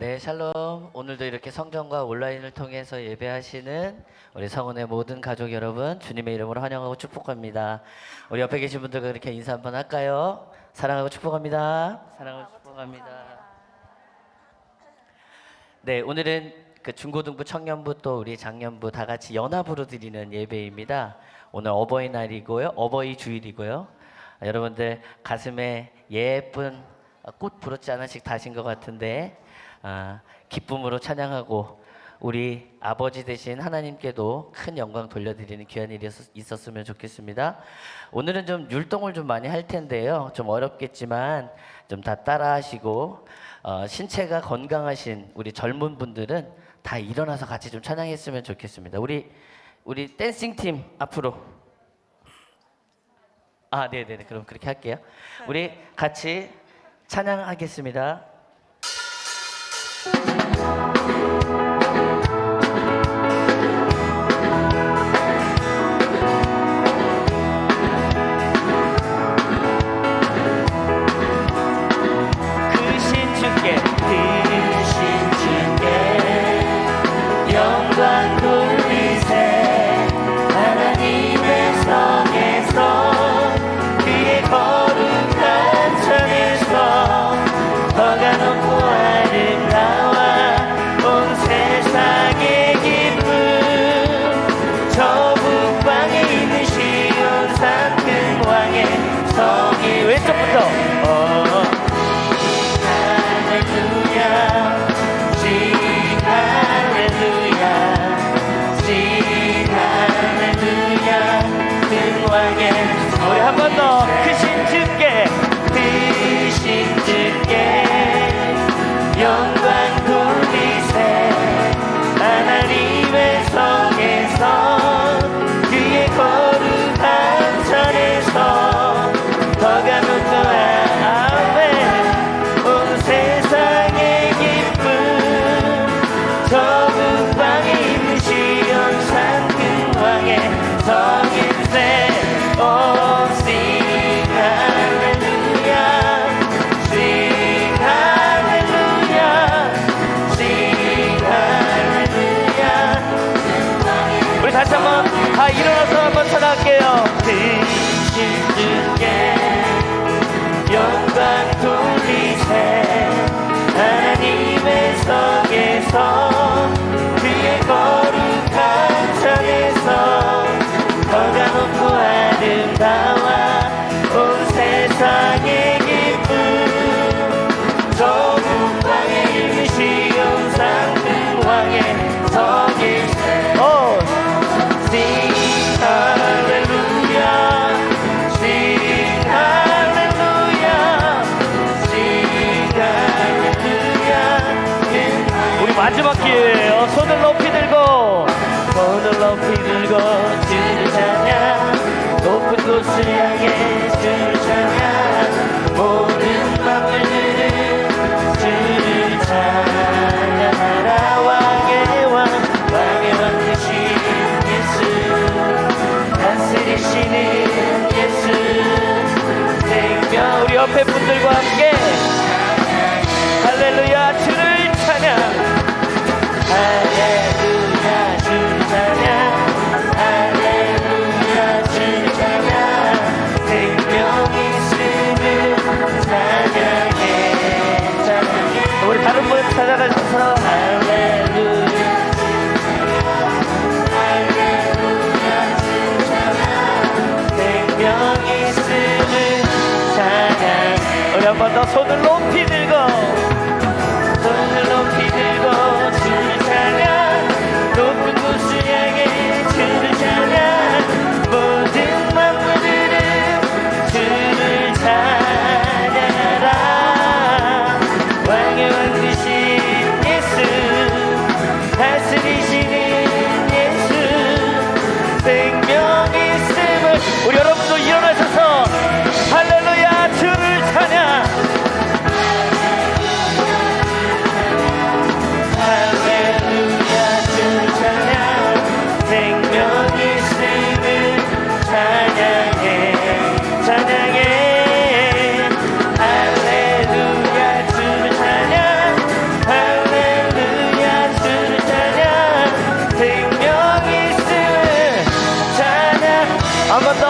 네, 샬롬. 오늘도 이렇게 성전과 온라인을 통해서 예배하시는 우리 성원의 모든 가족 여러분, 주님의 이름으로 환영하고 축복합니다. 우리 옆에 계신 분들과 이렇게 인사 한번 할까요? 사랑하고 축복합니다. 사랑하고 축복합니다. 네, 오늘은 그 중고등부, 청년부 또 우리 장년부 다 같이 연합으로 드리는 예배입니다. 오늘 어버이날이고요, 어버이 주일이고요. 아, 여러분들 가슴에 예쁜 꽃 부럽지 않은 씩 다신 것 같은데 아, 기쁨으로 찬양하고 우리 아버지 되신 하나님께도 큰 영광 돌려드리는 귀한 일이 있었- 있었으면 좋겠습니다. 오늘은 좀 율동을 좀 많이 할 텐데요. 좀 어렵겠지만 좀 다 따라하시고 어, 신체가 건강하신 우리 젊은 분들은 다 일어나서 같이 좀 찬양했으면 좋겠습니다. 우리 우리 댄싱 팀 앞으로 아, 네, 네, 네. 그럼 그렇게 할게요. 우리 같이 찬양하겠습니다. 성 頑張った。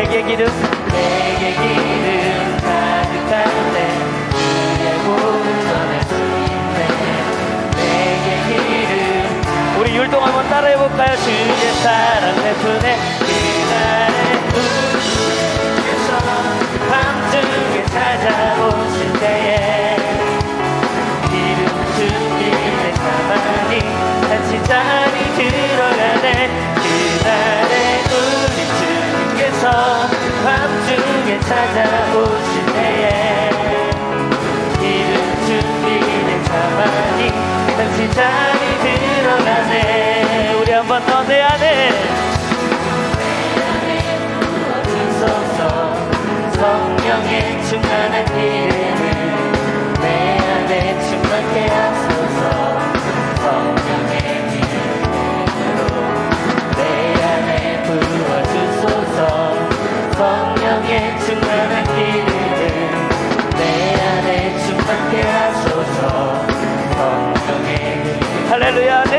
내게 기름 내게 기름 가득할 때 주의 몸을 전할 수 있네. 내게 기름. 우리 율동 한번 따라해볼까요? 주의 사랑 베푸네 그날의 꿈에서 밤중에 찾아오실 때에 기름 주님의 가방이 한시 자리 들어가네. 찾아오실 때에 이른 준비된 자만이 당신 자리 들어가네. 우리 한 번 더 돼야 돼 성령의 충만한 기름을 내 안에 충만케 하소서. 성령의 기름으로 내 안에 부어주소서. 성령의 충만한 기름을 내 안에 충만케 하소서. 성령의 할렐루야.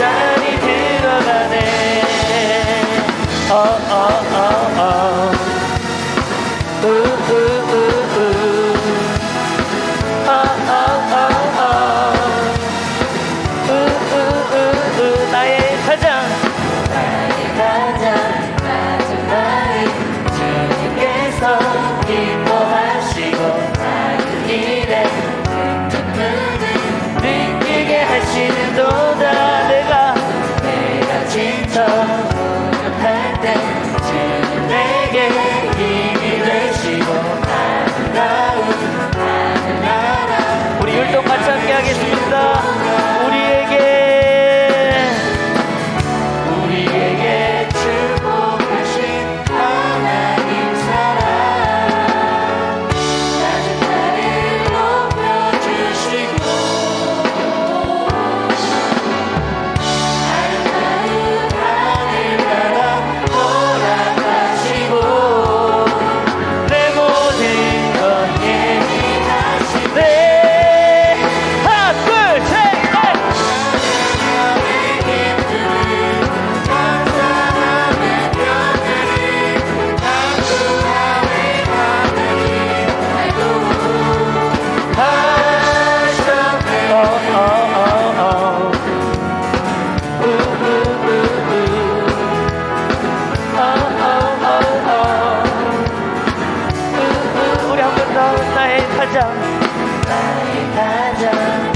잔이 들어가네 oh, oh, oh, oh. พระจันทร์จ้พ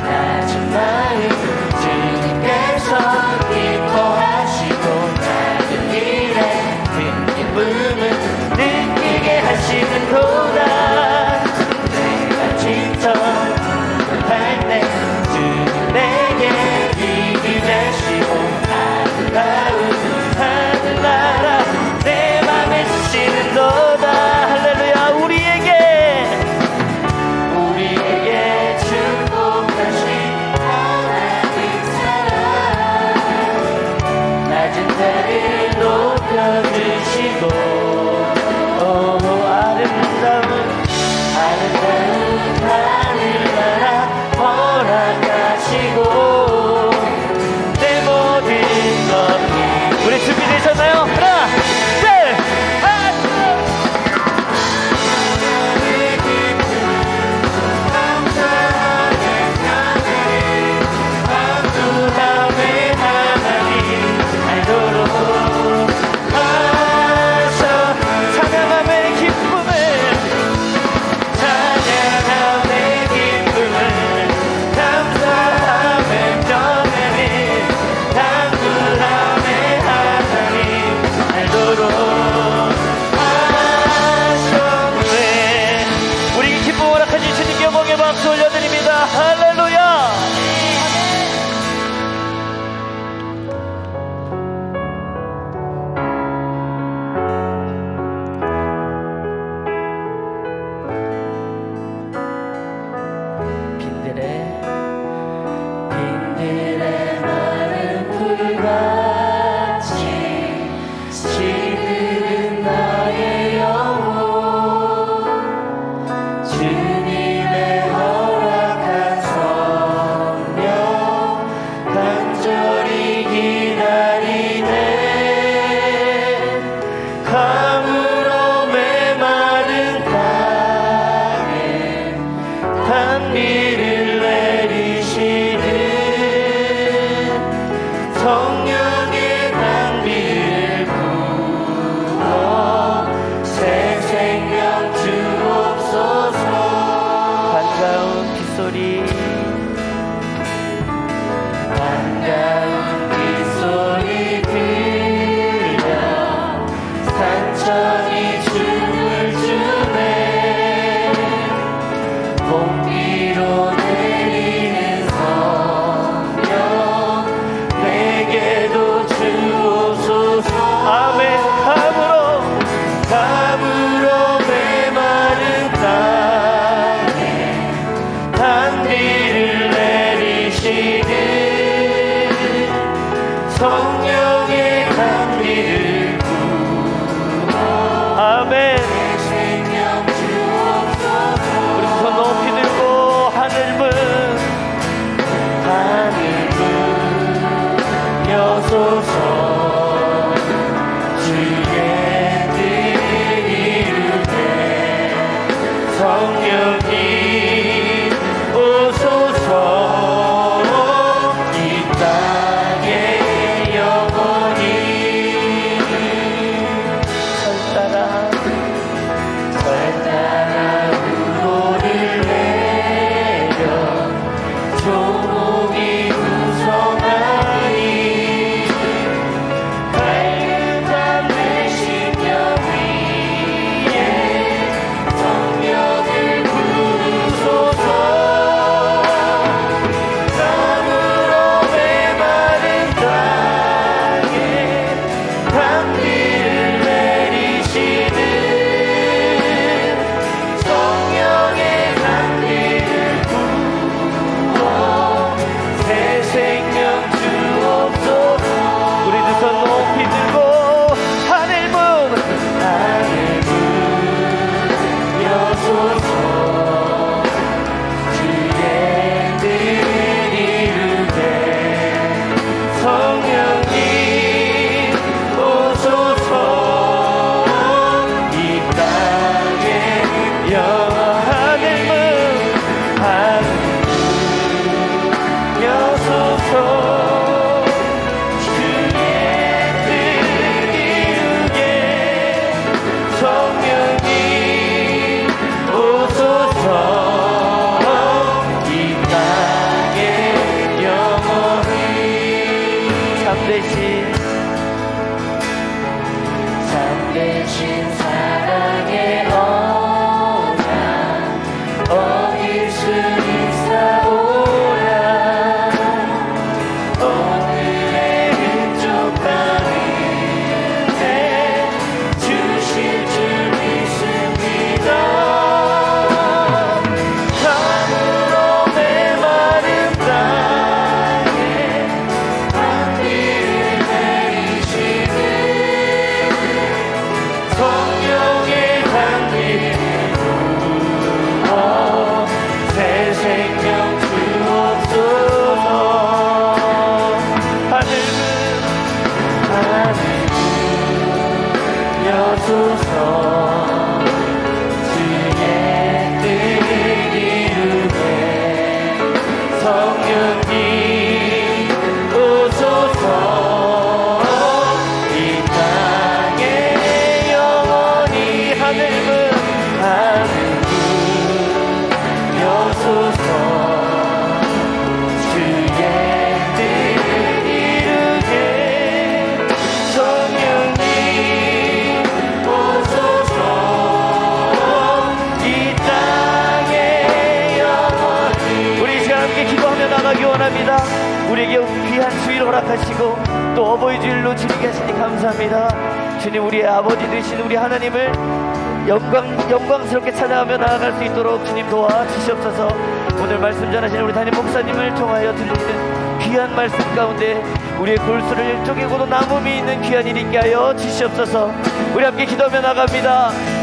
要做什么？ 우리 하나님을 영광, 영광스럽게 찾아가며 나아갈 수 있도록 주님 도와주시옵소서. 오늘 말씀 전하시는 우리 담임 목사님을 통하여 들리는 귀한 말씀 가운데 우리의 골수를 쪼개고도 남음이 있는 귀한 일이 있게 하여 주시옵소서. 우리 함께 기도하며 나갑니다.